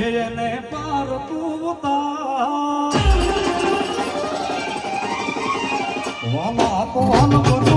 એને પાર પૂતા વાલા કોણ